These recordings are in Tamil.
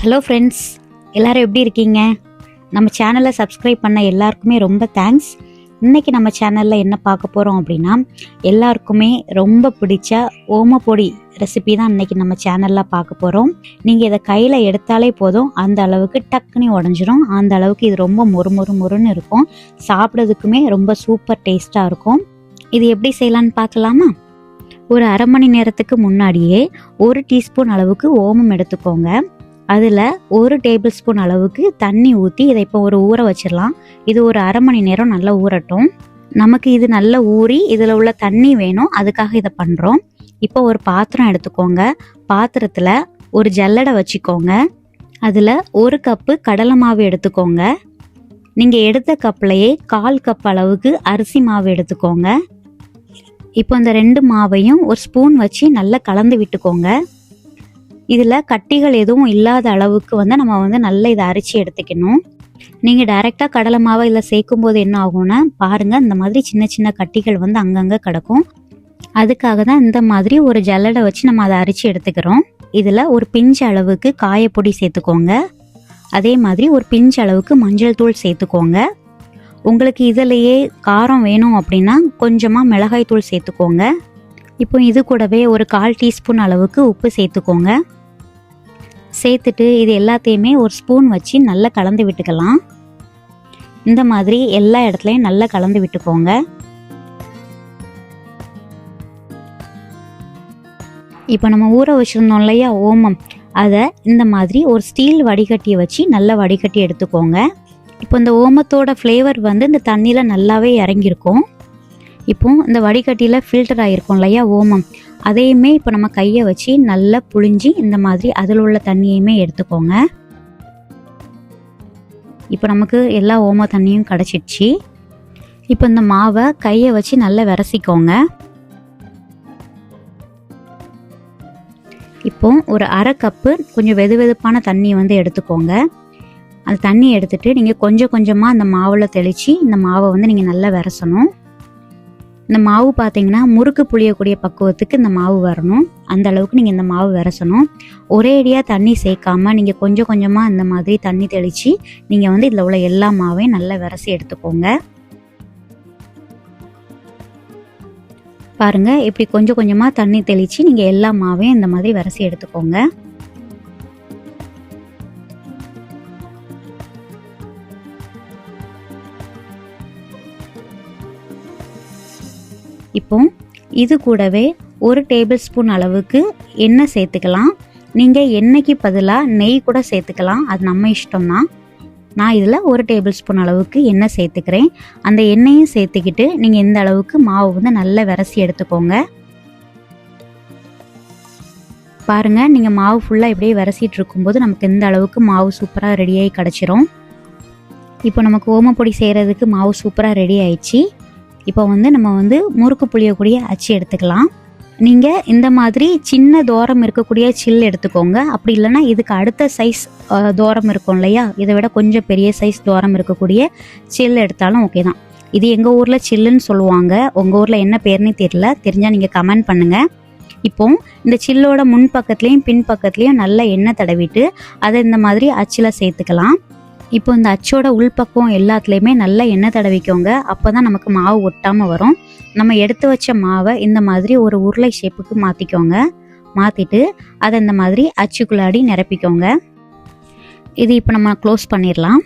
ஹலோ ஃப்ரெண்ட்ஸ் எல்லோரும் எப்படி இருக்கீங்க? நம்ம சேனலை சப்ஸ்கிரைப் பண்ண எல்லாருக்குமே ரொம்ப தேங்க்ஸ் இன்றைக்கி நம்ம சேனலில் என்ன பார்க்க போகிறோம் அப்படின்னா எல்லாருக்குமே ரொம்ப பிடிச்ச ஓமப்பொடி ரெசிபி தான் இன்னைக்கு நம்ம சேனலில் பார்க்க போகிறோம் நீங்கள் இதை கையில் எடுத்தாலே போதும். அந்த அளவுக்கு டக்குனு உடஞ்சிரும். அந்த அளவுக்கு இது ரொம்ப மொறு மொறு மொறுன்னு இருக்கும். சாப்பிட்றதுக்குமே ரொம்ப சூப்பர் டேஸ்ட்டாக இருக்கும். இது எப்படி செய்யலான்னு பார்க்கலாமா? ஒரு அரை மணி நேரத்துக்கு முன்னாடியே ஒரு டீஸ்பூன் அளவுக்கு ஓமம் எடுத்துக்கோங்க. அதில் ஒரு டேபிள் ஸ்பூன் அளவுக்கு தண்ணி ஊற்றி இதை இப்போ ஒரு ஊற வச்சிடலாம். இது ஒரு அரை மணி நேரம் நல்லா ஊறட்டும். நமக்கு இது நல்லா ஊறி இதில் உள்ள தண்ணி வேணும். அதுக்காக இதை பண்ணுறோம் இப்போ ஒரு பாத்திரம் எடுத்துக்கோங்க. பாத்திரத்தில் ஒரு ஜல்லடை வச்சுக்கோங்க. அதில் ஒரு கப்பு கடலை மாவு எடுத்துக்கோங்க. நீங்கள் எடுத்த கப்லையே கால் கப் அளவுக்கு அரிசி மாவு எடுத்துக்கோங்க. இப்போ இந்த ரெண்டு மாவையும் ஒரு ஸ்பூன் வச்சு நல்லா கலந்து விட்டுக்கோங்க. இதில் கட்டிகள் எதுவும் இல்லாத அளவுக்கு வந்து நம்ம வந்து நல்லா இதை அரைச்சி எடுத்துக்கணும். நீங்கள் டைரெக்டாக கடலை மாவை இதில் சேர்க்கும் போது என்ன ஆகும்னா பாருங்கள் இந்த மாதிரி சின்ன சின்ன கட்டிகள் வந்து அங்கங்கே கிடக்கும். அதுக்காக தான் இந்த மாதிரி ஒரு ஜல்லடை வச்சு நம்ம அதை அரைச்சி எடுத்துக்கிறோம். இதில் ஒரு பிஞ்சு அளவுக்கு காயப்பொடி சேர்த்துக்கோங்க. அதே மாதிரி ஒரு பிஞ்சு அளவுக்கு மஞ்சள் தூள் சேர்த்துக்கோங்க. உங்களுக்கு இதிலையே காரம் வேணும் அப்படின்னா கொஞ்சமாக மிளகாய் தூள் சேர்த்துக்கோங்க. இப்போ இது கூடவே ஒரு கால் டீஸ்பூன் அளவுக்கு உப்பு சேர்த்துக்கோங்க. சேர்த்துட்டு இது எல்லாத்தையுமே ஒரு ஸ்பூன் வச்சு நல்லா கலந்து விட்டுக்கலாம். இந்த மாதிரி எல்லா இடத்துலையும் நல்லா கலந்து விட்டுக்கோங்க. இப்போ நம்ம ஊற வச்சுருந்தோம் இல்லையா ஓமம். அதை இந்த மாதிரி ஒரு ஸ்டீல் வடிகட்டியை வச்சு நல்லா வடிகட்டி எடுத்துக்கோங்க. இப்போ இந்த ஓமத்தோட ஃப்ளேவர் வந்து இந்த தண்ணியில் நல்லாவே இறங்கியிருக்கும். இப்போ இந்த வடிகட்டியில் ஃபில்டர் ஆகிருக்கும் இல்லையா ஓமம். அதையுமே இப்போ நம்ம கையை வச்சு நல்லா புழிஞ்சி இந்த மாதிரி அதில் உள்ள தண்ணியுமே எடுத்துக்கோங்க. இப்போ நமக்கு எல்லா ஓம தண்ணியும் கிடச்சிடுச்சு. இப்போ இந்த மாவை கையை வச்சு நல்லா விரசிக்கோங்க. இப்போ ஒரு அரை கப்பு கொஞ்சம் வெது வெதுப்பான தண்ணி வந்து எடுத்துக்கோங்க. அந்த தண்ணி எடுத்துட்டு நீங்கள் கொஞ்சம் கொஞ்சமாக அந்த மாவில் தெளித்து இந்த மாவை வந்து நீங்கள் நல்லா விரசணும். இந்த மாவு பார்த்தீங்கன்னா முறுக்கு புளியக்கூடிய பக்குவத்துக்கு இந்த மாவு வரணும். அந்த அளவுக்கு நீங்கள் இந்த மாவு விரசணும். ஒரே அடியாக தண்ணி சேர்க்காம நீங்கள் கொஞ்சம் கொஞ்சமாக இந்த மாதிரி தண்ணி தெளித்து நீங்கள் வந்து இதில் உள்ள எல்லா மாவையும் நல்லா விரசி எடுத்துக்கோங்க. பாருங்கள் இப்படி கொஞ்சம் கொஞ்சமாக தண்ணி தெளித்து நீங்கள் எல்லா மாவையும் இந்த மாதிரி விரசி எடுத்துக்கோங்க. இப்போ இது கூடவே ஒரு டேபிள் ஸ்பூன் அளவுக்கு எண்ணெய் சேர்த்துக்கலாம். நீங்கள் எண்ணெய்க்கு பதிலாக நெய் கூட சேர்த்துக்கலாம். அது நம்ம இஷ்டம்தான். நான் இதில் ஒரு டேபிள் ஸ்பூன் அளவுக்கு எண்ணெய் சேர்த்துக்கிறேன். அந்த எண்ணெயும் சேர்த்துக்கிட்டு நீங்கள் இந்த அளவுக்கு மாவு வந்து நல்லா விரசி எடுத்துக்கோங்க. பாருங்கள் நீங்கள் மாவு ஃபுல்லாக இப்படியே விரசிட்டு இருக்கும்போது நமக்கு இந்த அளவுக்கு மாவு சூப்பராக ரெடியாகி கிடச்சிரும். இப்போ நமக்கு ஓமப்பொடி செய்கிறதுக்கு மாவு சூப்பராக ரெடி ஆயிடுச்சு. இப்போ வந்து நம்ம வந்து முறுக்கு புளியக்கூடிய அச்சு எடுத்துக்கலாம். நீங்கள் இந்த மாதிரி சின்ன தோரம் இருக்கக்கூடிய சில் எடுத்துக்கோங்க. அப்படி இல்லைன்னா இதுக்கு அடுத்த சைஸ் தோரம் இருக்கும் இல்லையா? இதை விட கொஞ்சம் பெரிய சைஸ் தோரம் இருக்கக்கூடிய சில் எடுத்தாலும் ஓகே தான். இது எங்கள் ஊரில் சில்லுன்னு சொல்லுவாங்க. உங்கள் ஊரில் என்ன பேர்னே தெரியல. தெரிஞ்சால் நீங்கள் கமெண்ட் பண்ணுங்கள் இப்போ இந்த சில்லோட முன் பக்கத்துலேயும் பின் பக்கத்துலேயும் நல்லா எண்ணெய் தடவிட்டு அதை இந்த மாதிரி அச்சில் சேர்த்துக்கலாம். இப்போ இந்த அச்சோட உள்பக்கம் எல்லாத்துலேயுமே நல்லா எண்ணெய் தடவிக்கோங்க. அப்போ தான் நமக்கு மாவு ஒட்டாமல் வரும். நம்ம எடுத்து வச்ச மாவை இந்த மாதிரி ஒரு உருளை ஷேப்புக்கு மாற்றிக்கோங்க மாற்றிட்டு அதை இந்த மாதிரி அச்சுக்குள்ளாடி நிரப்பிக்கோங்க. இது இப்போ நம்ம க்ளோஸ் பண்ணிடலாம்.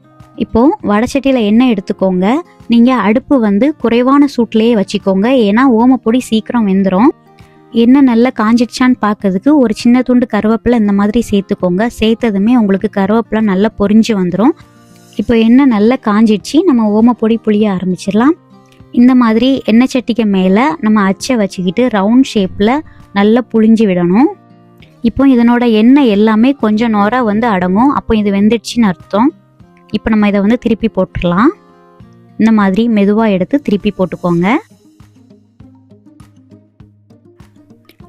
இப்போது வடச்சட்டியில் எண்ணெய் எடுத்துக்கோங்க. நீங்கள் அடுப்பு வந்து குறைவான சூட்லேயே வச்சுக்கோங்க. ஏன்னா ஓமப்பொடி சீக்கிரம் வெந்துடும் எண்ணெய் நல்லா காஞ்சிடுச்சான்னு பார்க்கறதுக்கு ஒரு சின்ன துண்டு கருவேப்பிலை இந்த மாதிரி சேர்த்துக்கோங்க. சேர்த்ததுமே உங்களுக்கு கருவேப்பிலை நல்லா பொரிஞ்சு வந்துடும் இப்போ எண்ணெய் நல்லா காஞ்சிடுச்சு நம்ம ஓமப்பொடி புளிய ஆரம்பிச்சிடலாம். இந்த மாதிரி எண்ணெய் சட்டிக்கு மேலே நம்ம அச்சை வச்சுக்கிட்டு ரவுண்ட் ஷேப்பில் நல்லா புளிஞ்சு விடணும். இப்போ இதனோட எண்ணெய் எல்லாமே கொஞ்சம் நோராக வந்து அடங்கும். அப்போ இது வெந்துடுச்சின்னு அர்த்தம். இப்போ நம்ம இதை வந்து திருப்பி போட்டுடலாம். இந்த மாதிரி மெதுவாக எடுத்து திருப்பி போட்டுக்கோங்க.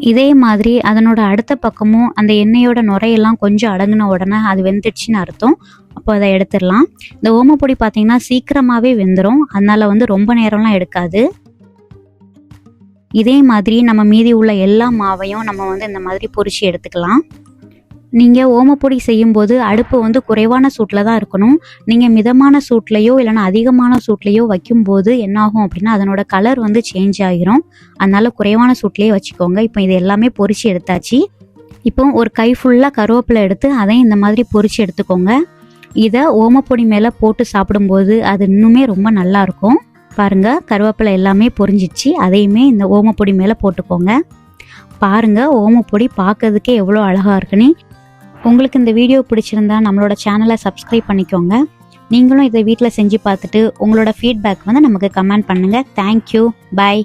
இதே மாதிரி அதனோட அடுத்த பக்கமும் அந்த எண்ணெயோட நுரையெல்லாம் கொஞ்சம் அடங்கின உடனே அது வெந்துடுச்சின்னு அர்த்தம். அப்போ அதை எடுத்துடலாம். இந்த ஓமப்பொடி பார்த்தீங்கன்னா சீக்கிரமாகவே வெந்துடும் அதனால வந்து ரொம்ப நேரம்லாம் எடுக்காது. இதே மாதிரி நம்ம மீதி உள்ள எல்லா மாவையும் நம்ம வந்து இந்த மாதிரி பொரிச்சு எடுத்துக்கலாம். நீங்கள் ஓமப்பொடி செய்யும்போது அடுப்பு வந்து குறைவான சூட்டில் தான் இருக்கணும். நீங்கள் மிதமான சூட்லேயோ இல்லைன்னா அதிகமான சூட்லேயோ வைக்கும்போது என்னாகும் அப்படின்னா அதனோட கலர் வந்து சேஞ்ச் ஆகிரும் அதனால் குறைவான சூட்லேயே வச்சுக்கோங்க. இப்போ இது எல்லாமே பொறிச்சு எடுத்தாச்சு. இப்போ ஒரு கை ஃபுல்லாக கருவேப்பிலை எடுத்து அதையும் இந்த மாதிரி பொறிச்சு எடுத்துக்கோங்க. இதை ஓமப்பொடி மேலே போட்டு சாப்பிடும்போது அது இன்னுமே ரொம்ப நல்லாயிருக்கும் பாருங்கள் கருவேப்பிலை எல்லாமே பொரிஞ்சிச்சு. அதையுமே இந்த ஓமப்பொடி மேலே போட்டுக்கோங்க. பாருங்க ஓமப்பொடி பார்க்கறதுக்கே எவ்வளோ அழகாக இருக்குன்னு உங்களுக்கு இந்த வீடியோ பிடிச்சிருந்தா நம்மளோட சேனலை சப்ஸ்கிரைப் பண்ணிக்கோங்க. நீங்களும் இதை வீட்டில் செஞ்சு பார்த்துட்டு உங்களோட ஃபீட்பேக் வந்து நமக்கு கமெண்ட் பண்ணுங்கள் தேங்க்யூ பாய்